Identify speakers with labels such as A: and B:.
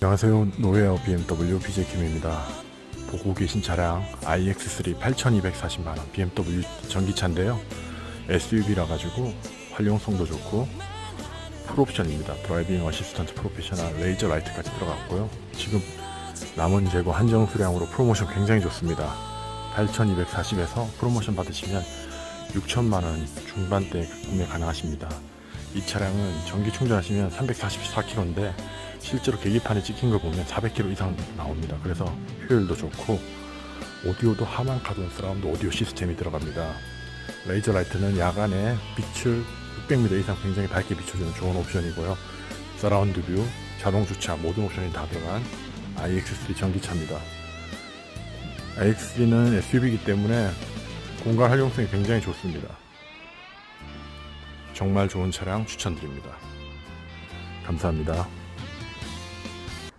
A: 안녕하세요. 노웨어 BMW BJ 김입니다. 보고 계신 차량 iX3 8240만원 BMW 전기차인데요. SUV라 가지고 활용성도 좋고 풀옵션입니다. 드라이빙 어시스턴트 프로페셔널 레이저 라이트까지 들어갔고요. 지금 남은 재고 한정 수량으로 프로모션 굉장히 좋습니다. 8240에서 프로모션 받으시면 6천만원 중반대 구매 가능하십니다. 이 차량은 전기 충전하시면 344km인데 실제로 계기판에 찍힌 거 보면 400km 이상 나옵니다. 그래서 효율도 좋고 오디오도 하만 카돈 서라운드 오디오 시스템이 들어갑니다. 레이저 라이트는 야간에 빛을 600m 이상 굉장히 밝게 비춰주는 좋은 옵션이고요. 서라운드 뷰, 자동 주차 모든 옵션이 다 들어간 iX3 전기차입니다. iX3는 SUV이기 때문에 공간 활용성이 굉장히 좋습니다. 정말 좋은 차량 추천드립니다. 감사합니다.